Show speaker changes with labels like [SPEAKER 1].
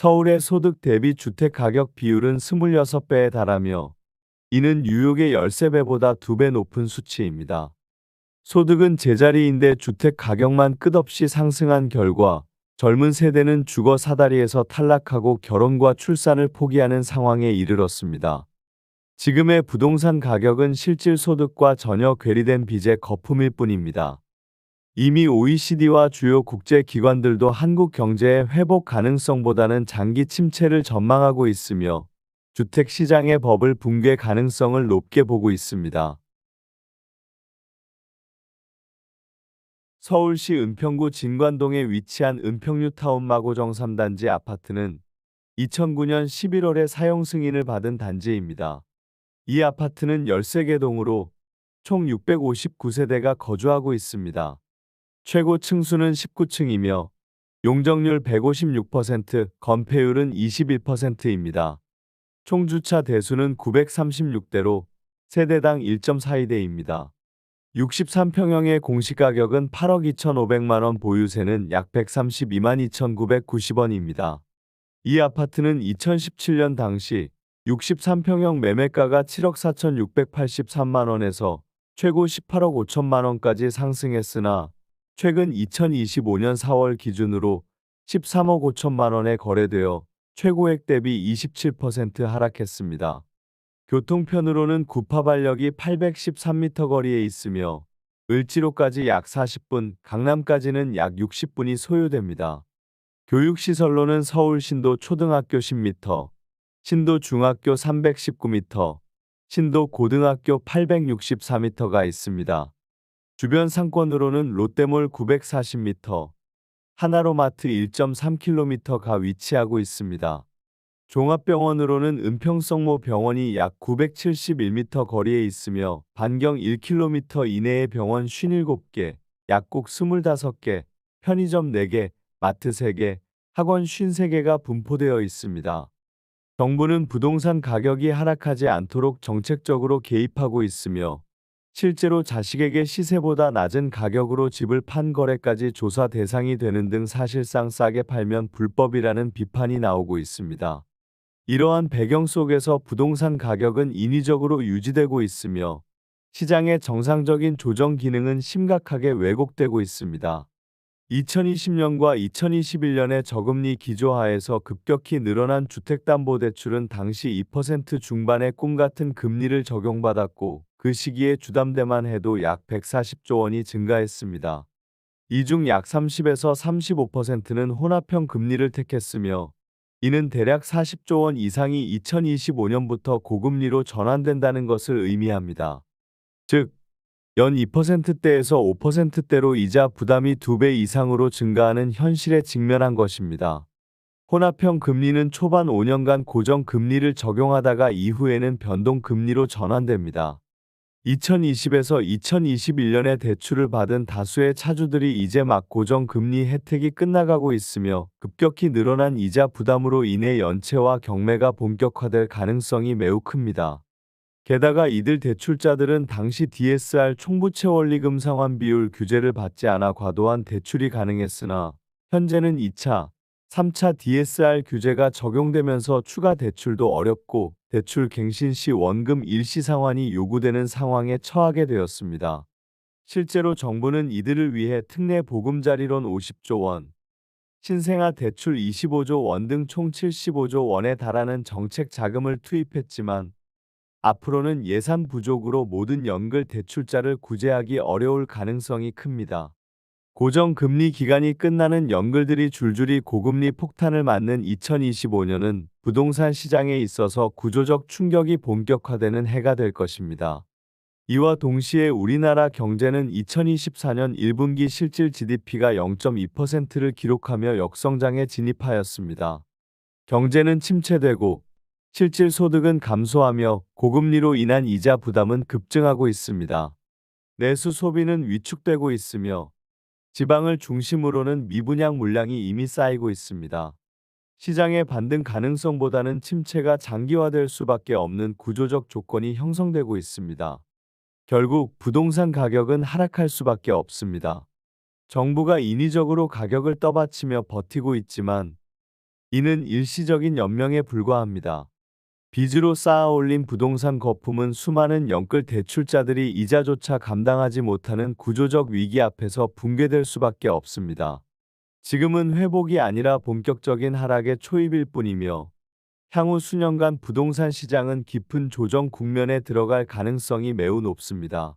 [SPEAKER 1] 서울의 소득 대비 주택 가격 비율은 26배에 달하며 이는 뉴욕의 13배보다 2배 높은 수치입니다. 소득은 제자리인데 주택 가격만 끝없이 상승한 결과 젊은 세대는 주거 사다리에서 탈락하고 결혼과 출산을 포기하는 상황에 이르렀습니다. 지금의 부동산 가격은 실질 소득과 전혀 괴리된 빚의 거품일 뿐입니다. 이미 OECD와 주요 국제 기관들도 한국 경제의 회복 가능성보다는 장기 침체를 전망하고 있으며 주택 시장의 버블 붕괴 가능성을 높게 보고 있습니다. 서울시 은평구 진관동에 위치한 은평뉴타운 마고정 3단지 아파트는 2009년 11월에 사용 승인을 받은 단지입니다. 이 아파트는 13개 동으로 총 659세대가 거주하고 있습니다. 최고 층수는 19층이며 용적률 156%, 건폐율은 21%입니다. 총 주차 대수는 936대로 세대당 1.42대입니다. 63평형의 공시가격은 8억 2,500만 원 보유세는 약 132만 2,990원입니다. 이 아파트는 2017년 당시 63평형 매매가가 7억 4,683만 원에서 최고 18억 5천만 원까지 상승했으나 최근 2025년 4월 기준으로 13억 5천만 원에 거래되어 최고액 대비 27% 하락했습니다. 교통편으로는 구파발역이 813m 거리에 있으며 을지로까지 약 40분, 강남까지는 약 60분이 소요됩니다. 교육시설로는 서울 신도 초등학교 10m, 신도 중학교 319m, 신도 고등학교 864m가 있습니다. 주변 상권으로는 롯데몰 940m, 하나로마트 1.3km가 위치하고 있습니다. 종합병원으로는 은평성모 병원이 약 971m 거리에 있으며 반경 1km 이내의 병원 57개, 약국 25개, 편의점 4개, 마트 3개, 학원 53개가 분포되어 있습니다. 정부는 부동산 가격이 하락하지 않도록 정책적으로 개입하고 있으며 실제로 자식에게 시세보다 낮은 가격으로 집을 판 거래까지 조사 대상이 되는 등 사실상 싸게 팔면 불법이라는 비판이 나오고 있습니다. 이러한 배경 속에서 부동산 가격은 인위적으로 유지되고 있으며 시장의 정상적인 조정 기능은 심각하게 왜곡되고 있습니다. 2020년과 2021년의 저금리 기조하에서 급격히 늘어난 주택담보대출은 당시 2% 중반의 꿈 같은 금리를 적용받았고 그 시기에 주담대만 해도 약 140조 원이 증가했습니다. 이 중 약 30에서 35%는 혼합형 금리를 택했으며 이는 대략 40조 원 이상이 2025년부터 고금리로 전환된다는 것을 의미합니다. 즉, 연 2%대에서 5%대로 이자 부담이 2배 이상으로 증가하는 현실에 직면한 것입니다. 혼합형 금리는 초반 5년간 고정 금리를 적용하다가 이후에는 변동 금리로 전환됩니다. 2020에서 2021년에 대출을 받은 다수의 차주들이 이제 막 고정금리 혜택이 끝나가고 있으며 급격히 늘어난 이자 부담으로 인해 연체와 경매가 본격화될 가능성이 매우 큽니다. 게다가 이들 대출자들은 당시 DSR 총부채 원리금 상환 비율 규제를 받지 않아 과도한 대출이 가능했으나 현재는 2차, 3차 DSR 규제가 적용되면서 추가 대출도 어렵고 대출 갱신 시 원금 일시 상환이 요구되는 상황에 처하게 되었습니다. 실제로 정부는 이들을 위해 특례 보금자리론 50조 원, 신생아 대출 25조 원 등 총 75조 원에 달하는 정책 자금을 투입했지만 앞으로는 예산 부족으로 모든 연글 대출자를 구제하기 어려울 가능성이 큽니다. 고정금리 기간이 끝나는 연글들이 줄줄이 고금리 폭탄을 맞는 2025년은 부동산 시장에 있어서 구조적 충격이 본격화되는 해가 될 것입니다. 이와 동시에 우리나라 경제는 2024년 1분기 실질 GDP가 0.2%를 기록하며 역성장에 진입하였습니다. 경제는 침체되고 실질 소득은 감소하며 고금리로 인한 이자 부담은 급증하고 있습니다. 내수 소비는 위축되고 있으며 지방을 중심으로는 미분양 물량이 이미 쌓이고 있습니다. 시장의 반등 가능성보다는 침체가 장기화될 수밖에 없는 구조적 조건이 형성되고 있습니다. 결국 부동산 가격은 하락할 수밖에 없습니다. 정부가 인위적으로 가격을 떠받치며 버티고 있지만 이는 일시적인 연명에 불과합니다. 빚으로 쌓아올린 부동산 거품은 수많은 영끌 대출자들이 이자조차 감당하지 못하는 구조적 위기 앞에서 붕괴될 수밖에 없습니다. 지금은 회복이 아니라 본격적인 하락의 초입일 뿐이며 향후 수년간 부동산 시장은 깊은 조정 국면에 들어갈 가능성이 매우 높습니다.